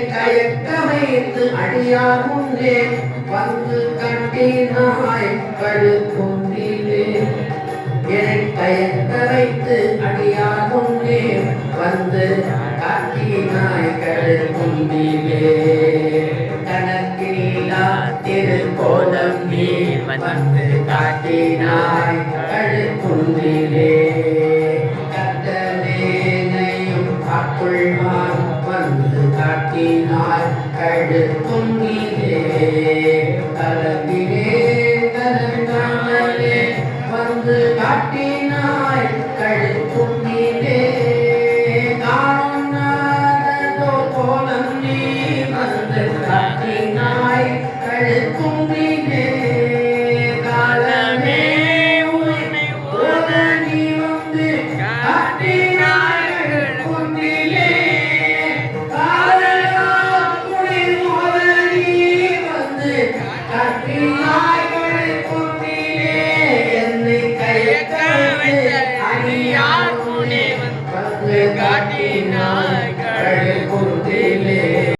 கயக்க வைத்து அடியார் முன்னே வந்து கட்டினாய் கழுக்குண்டிலே என்னை கயக்க வைத்து அடியார் முன்னே வந்து காட்டினாய் கழுக்குண்டிலே கணக்கிலா திருக்கோலம் நீ வந்து காட்டினாய் கழுக்குண்டிலே காக்குள்வான் வந்து காட்டினாய் கடுக்கும் கலவிலே கலங்காமலே வந்து காட்டினாய் கழுக்குண்டிலே காட்டினாய்